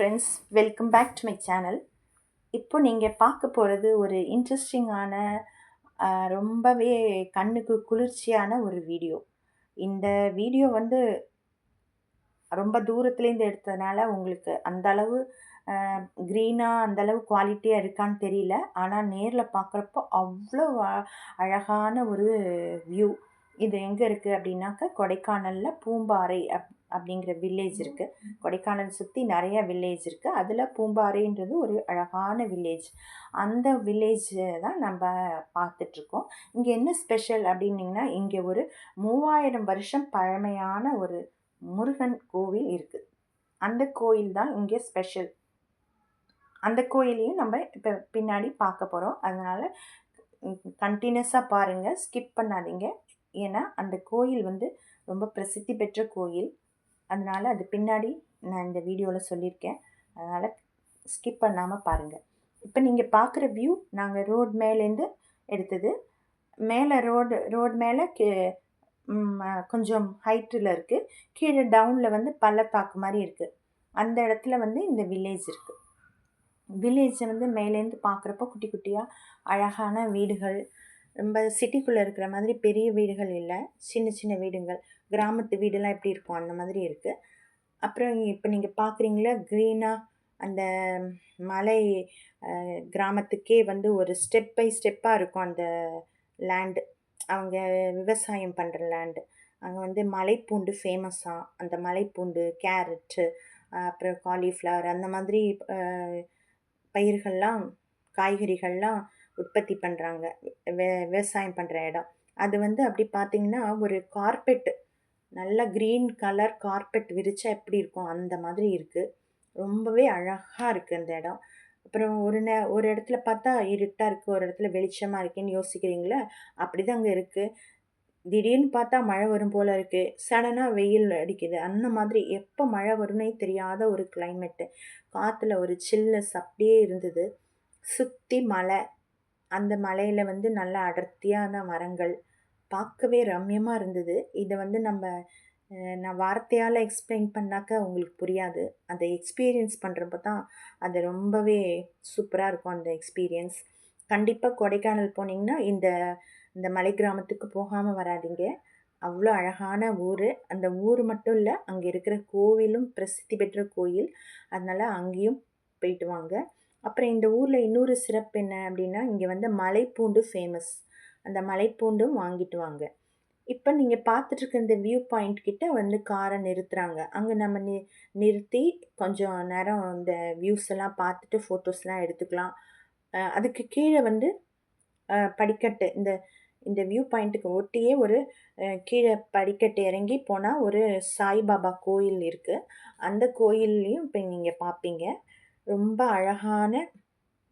Friends welcome back to my channel இப்போ நீங்கள் பார்க்க போகிறது ஒரு இன்ட்ரெஸ்டிங்கான ரொம்பவே கண்ணுக்கு குளிர்ச்சியான ஒரு வீடியோ இந்த வீடியோ வந்து ரொம்ப தூரத்துலேருந்து எடுத்ததுனால உங்களுக்கு அந்தளவு க்ரீனாக அந்தளவு குவாலிட்டியாக இருக்கான்னு தெரியல. ஆனால் நேரில் பார்க்குறப்போ அவ்வளோ அழகான ஒரு வியூ இது எங்கே இருக்குது அப்படின்னாக்கா கொடைக்கானலில் பூம்பாறை அப் அப்படிங்கிற வில்லேஜ் இருக்குது கொடைக்கானல் சுற்றி நிறைய வில்லேஜ் இருக்குது அதில் பூம்பாறைன்றது ஒரு அழகான வில்லேஜ் அந்த வில்லேஜ் தான் நம்ம பார்த்துட்ருக்கோம். இங்கே என்ன ஸ்பெஷல் அப்படின்னிங்கன்னா இங்கே ஒரு மூவாயிரம் வருஷம் பழமையான ஒரு முருகன் கோவில் இருக்குது அந்த கோயில் தான் இங்கே ஸ்பெஷல் அந்த கோயிலையும் நம்ம இப்போ பின்னாடி பார்க்க போகிறோம் அதனால் கண்டினியூஸாக பாருங்கள் ஸ்கிப் பண்ணாதீங்க. ஏன்னா அந்த கோயில் வந்து ரொம்ப பிரசித்தி பெற்ற கோயில். அதனால் அது பின்னாடி நான் இந்த வீடியோவில் சொல்லியிருக்கேன். அதனால் ஸ்கிப் பண்ணாமல் பாருங்கள் இப்போ நீங்கள் பார்க்குற வியூ நாங்கள் ரோட் மேலேருந்து எடுத்தது. மேலே ரோடு ரோடு மேலே கே கொஞ்சம் ஹைட்டில் இருக்குது கீழே டவுனில் வந்து பள்ளத்தாக்கு மாதிரி இருக்குது அந்த இடத்துல வந்து இந்த வில்லேஜ் இருக்குது வில்லேஜை வந்து மேலேருந்து பார்க்குறப்போ குட்டி குட்டியாக அழகான வீடுகள் ரொம்ப சிட்டிக்குள்ளே இருக்கிற மாதிரி பெரிய வீடுகள் இல்லை. சின்ன சின்ன வீடுங்கள். கிராமத்து வீடெல்லாம் எப்படி இருக்கும்? அந்த மாதிரி இருக்குது அப்புறம் இப்போ நீங்கள் பார்க்குறீங்களா க்ரீனாக அந்த மலை கிராமத்துக்கே வந்து ஒரு ஸ்டெப் பை ஸ்டெப்பாக இருக்கும் அந்த லேண்டு அவங்க விவசாயம் பண்ணுற லேண்டு அங்கே வந்து மலைப்பூண்டு ஃபேமஸாக அந்த மலைப்பூண்டு கேரட்டு அப்புறம் காலிஃப்ளவர் அந்த மாதிரி பயிர்கள்லாம் காய்கறிகள்லாம் உற்பத்தி பண்ணுறாங்க வே விவசாயம் பண்ணுற இடம். அது வந்து அப்படி பார்த்தீங்கன்னா ஒரு கார்பெட்டு நல்ல க்ரீன் கலர் கார்பெட் விரிச்சா எப்படி இருக்கும்? அந்த மாதிரி இருக்குது ரொம்பவே அழகாக இருக்குது அந்த இடம். அப்புறம் ஒரு நே ஒரு இடத்துல பார்த்தா இருட்டாக இருக்குது ஒரு இடத்துல வெளிச்சமாக இருக்குன்னு யோசிக்கிறீங்களா? அப்படி தான் அங்கே இருக்குது திடீர்னு பார்த்தா மழை வரும் போல் இருக்குது சடனாக வெயில் அடிக்குது. அந்த மாதிரி எப்போ மழை வரும்னே தெரியாத ஒரு கிளைமேட்டு காற்றுல ஒரு சில்னஸ் அப்படியே இருந்தது. சுற்றி மலை அந்த மலையில் வந்து நல்ல அடர்த்தியான மரங்கள். பார்க்கவே ரம்யமாக இருந்தது. இதை வந்து நம்ம நான் வார்த்தையால் எக்ஸ்பிளைன் பண்ணாக்க உங்களுக்கு புரியாது. அந்த எக்ஸ்பீரியன்ஸ் பண்ணுறப்ப தான் அது ரொம்பவே சூப்பராக இருக்கும் அந்த எக்ஸ்பீரியன்ஸ் கண்டிப்பாக கொடைக்கானல் போனீங்கன்னா இந்த இந்த மலை கிராமத்துக்கு போகாமல் வராதீங்க. அவ்வளோ அழகான ஊர். அந்த ஊர் மட்டும் இல்லை அங்கே இருக்கிற கோவிலும் பிரசித்தி பெற்ற கோயில். அதனால் அங்கேயும் போயிட்டு வாங்க. அப்புறம் இந்த ஊரில் இன்னொரு சிறப்பு என்ன அப்படின்னா இங்கே வந்து மலைப்பூண்டு ஃபேமஸ் அந்த மலைப்பூண்டும் வாங்கிட்டு வாங்க. இப்போ நீங்கள் பார்த்துட்ருக்க இந்த வியூ பாயிண்ட் கிட்ட வந்து காரை நிறுத்துகிறாங்க அங்கே நம்ம நி நிறுத்தி கொஞ்சம் நேரம் இந்த வியூஸ் எல்லாம் பார்த்துட்டு ஃபோட்டோஸ்லாம் எடுத்துக்கலாம். அதுக்கு கீழே வந்து படிக்கட்டு. இந்த இந்த வியூ பாயிண்ட்டுக்கு ஒட்டியே ஒரு கீழே படிக்கட்டு இறங்கி போனால் ஒரு சாய்பாபா கோயில் இருக்குது அந்த கோயில்லையும் இப்போ நீங்கள் பார்ப்பீங்க ரொம்ப அழகான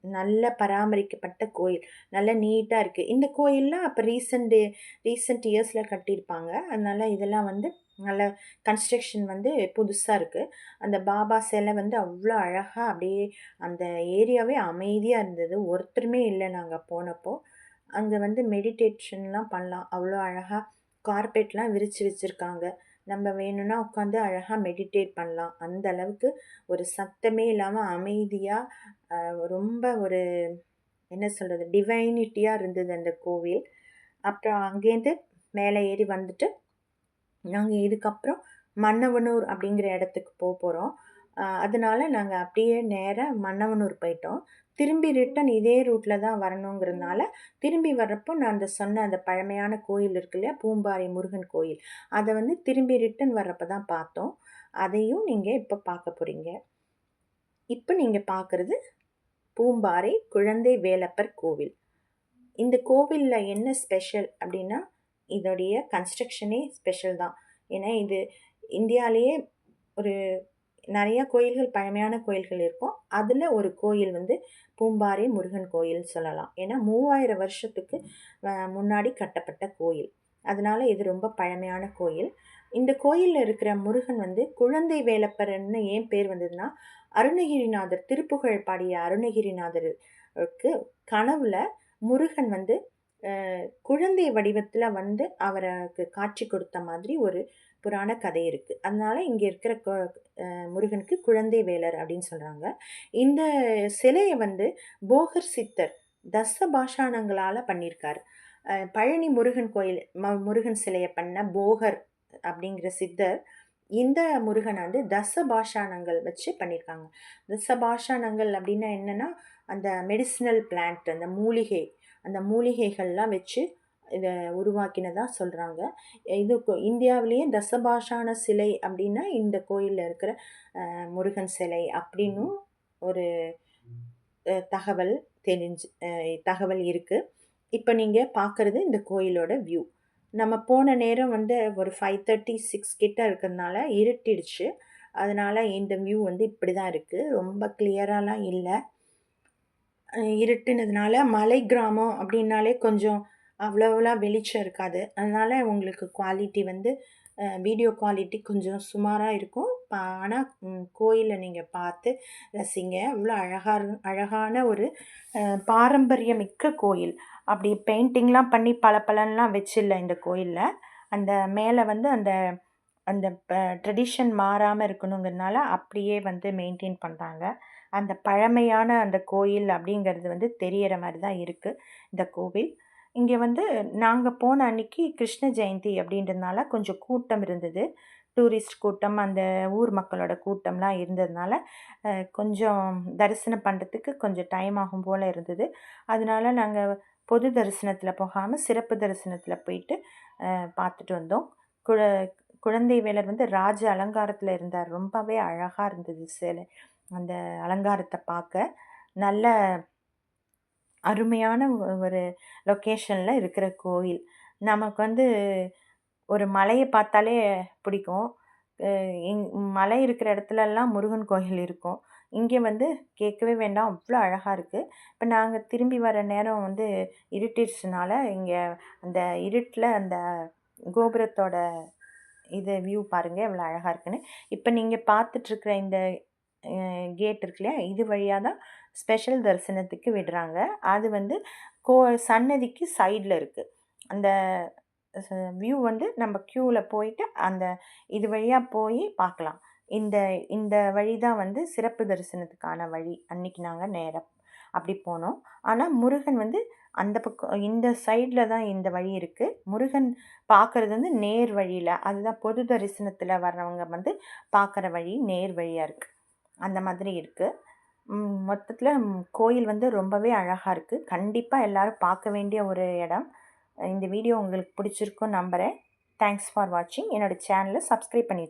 நல்ல பராமரிக்கப்பட்ட கோயில். நல்ல நீட்டாக இருக்குது இந்த கோயில்லாம் அப்போ ரீசெண்ட் ரீசெண்ட் இயர்ஸில் கட்டியிருப்பாங்க. அதனால் இதெல்லாம் வந்து நல்ல கன்ஸ்ட்ரக்ஷன் வந்து புதுசாக இருக்குது அந்த பாபா சிலை வந்து அவ்வளோ அழகாக அப்படியே அந்த ஏரியாவே அமைதியாக இருந்தது. ஒருத்தருமே இல்லை நாங்கள் போனப்போ. அங்கே வந்து மெடிடேஷன்லாம் பண்ணலாம். அவ்வளோ அழகாக கார்பெட்லாம் விரித்து வச்சுருக்காங்க. நம்ம வேணும்னா உட்காந்து அழகாக மெடிடேட் பண்ணலாம். அந்த அளவுக்கு ஒரு சத்தமே இல்லாமல் அமைதியாக ரொம்ப ஒரு என்ன சொல்கிறது டிவைனிட்டியாக இருந்தது அந்த கோவில். அப்புறம் அங்கேருந்து மேலே ஏறி வந்துட்டு நாங்கள் இதுக்கப்புறம் மன்னவனூர் அப்படிங்கிற இடத்துக்கு போக போகிறோம் அதனால நாங்கள் அப்படியே நேராக மன்னவனூர் போயிட்டோம். திரும்பி ரிட்டன் இதே ரூட்டில் தான் வரணுங்கிறதுனால திரும்பி வர்றப்போ நான் அந்த சொன்ன அந்த பழமையான கோயில் இருக்கு இல்லையா? பூம்பாறை முருகன் கோயில். அதை வந்து திரும்பி ரிட்டன் வர்றப்போ தான் பார்த்தோம். அதையும் நீங்கள் இப்போ பார்க்க போகிறீங்க இப்போ நீங்கள் பார்க்குறது பூம்பாறை குழந்தை வேலப்பர் கோவில். இந்த கோவிலில் என்ன ஸ்பெஷல் அப்படின்னா இதோடைய கன்ஸ்ட்ரக்ஷனே ஸ்பெஷல் தான். ஏன்னா இது இந்தியாவிலேயே ஒரு நிறையா கோயில்கள் பழமையான கோயில்கள் இருக்கும். அதில் ஒரு கோயில் வந்து பூம்பாறை முருகன் கோயில் சொல்லலாம். ஏன்னா மூவாயிரம் வருஷத்துக்கு முன்னாடி கட்டப்பட்ட கோயில். அதனால் இது ரொம்ப பழமையான கோயில். இந்த கோயிலில் இருக்கிற முருகன் வந்து குழந்தை வேலப்பரன்னு ஏன் பேர் வந்ததுன்னா அருணகிரிநாதர் திருப்புகழ் பாடிய அருணகிரிநாதருக்கு கனவில் முருகன் வந்து குழந்தை வடிவத்தில் வந்து அவருக்கு காட்சி கொடுத்த மாதிரி ஒரு புராண கதை இருக்குது அதனால இங்கே இருக்கிற முருகனுக்கு குழந்தை வேலர் அப்படின்னு சொல்கிறாங்க இந்த சிலையை வந்து போகர் சித்தர் தச பாஷாணங்களால் பண்ணியிருக்காரு பழனி முருகன் கோயில் ம முருகன் சிலையை பண்ண போகர் அப்படிங்கிற சித்தர் இந்த முருகனை வந்து தச பாஷாணங்கள் வச்சு பண்ணியிருக்காங்க தச பாஷாணங்கள் அப்படின்னா என்னென்னா அந்த மெடிசினல் பிளான்ட் அந்த மூலிகை அந்த மூலிகைகள்லாம் வச்சு இதை உருவாக்கினதாக சொல்கிறாங்க இது இந்தியாவிலேயே தசபாஷான சிலை அப்படின்னா இந்த கோயிலில் இருக்கிற முருகன் சிலை அப்படின்னும் ஒரு தகவல் தெரிஞ்சு தகவல் இருக்குது இப்போ நீங்கள் பார்க்குறது இந்த கோயிலோட வியூ நம்ம போன நேரம் வந்து ஒரு ஃபைவ் தேர்ட்டி சிக்ஸ் கிட்ட இருக்கிறதுனால இருட்டிடுச்சு. அதனால் இந்த வியூ வந்து இப்படி தான் இருக்குது ரொம்ப கிளியராலாம் இல்லை. இருட்டுனதுனால மலை கிராமம் அப்படின்னாலே கொஞ்சம் அவ்வளோவெல்லாம் வெளிச்சம் இருக்காது. அதனால் உங்களுக்கு குவாலிட்டி வந்து வீடியோ குவாலிட்டி கொஞ்சம் சுமாராக இருக்கும். ஆனால் கோயிலை நீங்கள் பார்த்து ரசிங்க. அவ்வளோ அழகாக அழகான ஒரு பாரம்பரியமிக்க கோயில். அப்படி பெயிண்டிங்லாம் பண்ணி பல பலன்லாம் வச்சில்ல இந்த கோயிலில். அந்த மேலே வந்து அந்த அந்த ட்ரெடிஷன் மாறாமல் இருக்கணுங்கிறதுனால அப்படியே வந்து மெயின்டைன் பண்ணுறாங்க அந்த பழமையான அந்த கோயில் அப்படிங்கிறது வந்து தெரியற மாதிரி தான் இருக்குது இந்த கோவில். இங்கே வந்து நாங்கள் போன அன்னைக்கு கிருஷ்ண ஜெயந்தி அப்படின்றதுனால கொஞ்சம் கூட்டம் இருந்தது. டூரிஸ்ட் கூட்டம் அந்த ஊர் மக்களோட கூட்டம்லாம் இருந்ததுனால கொஞ்சம் தரிசனம் பண்ணுறதுக்கு கொஞ்சம் டைம் ஆகும் போல் இருந்தது. அதனால நாங்கள் பொது தரிசனத்தில் போகாமல் சிறப்பு தரிசனத்தில் போயிட்டு பார்த்துட்டு வந்தோம். குழ குழந்தை வேலர் வந்து ராஜ அலங்காரத்தில் இருந்தார். ரொம்பவே அழகாக இருந்தது சிலை. அந்த அலங்காரத்தை பார்க்க நல்ல அருமையான ஒரு லொக்கேஷனில் இருக்கிற கோயில். நமக்கு வந்து ஒரு மலையை பார்த்தாலே பிடிக்கும். இங் மலை இருக்கிற இடத்துலலாம் முருகன் கோயில் இருக்கும். இங்கே வந்து கேட்கவே வேண்டாம். அவ்வளோ அழகாக இருக்குது இப்போ நாங்கள் திரும்பி வர நேரம் வந்து இருட்டிடுச்சுனால இங்கே அந்த இருட்டில் அந்த கோபுரத்தோட இது வியூ பாருங்கள் எவ்வளோ அழகாக இருக்குன்னு. இப்போ நீங்கள் பார்த்துட்ருக்குற இந்த கேட் இருக்கு இல்லையா? இது வழியாக தான் ஸ்பெஷல் தரிசனத்துக்கு விடுறாங்க. அது வந்து கோ சன்னதிக்கு சைடில் இருக்குது அந்த வியூ வந்து நம்ம க்யூவில் போயிட்டு அந்த இது வழியாக போய் பார்க்கலாம். இந்த இந்த வழி தான் வந்து சிறப்பு தரிசனத்துக்கான வழி. அன்னைக்கு நாங்கள் நேரம் அப்படி போனோம். ஆனால் முருகன் வந்து அந்த பக்கம் இந்த சைடில் தான் இந்த வழி இருக்குது முருகன் பார்க்குறது வந்து நேர் வழியில். அதுதான் பொது தரிசனத்தில் வர்றவங்க வந்து பார்க்குற வழி நேர் வழியாக இருக்குது அந்த மாதிரி இருக்குது மொத்தத்தில் கோயில் வந்து ரொம்பவே அழகாக இருக்குது கண்டிப்பாக எல்லோரும் பார்க்க வேண்டிய ஒரு இடம். இந்த வீடியோ உங்களுக்கு பிடிச்சிருக்குன்னு நம்புகிறேன் தேங்க்ஸ் ஃபார் வாட்சிங் என்னோடய சேனலை சப்ஸ்கிரைப் பண்ணி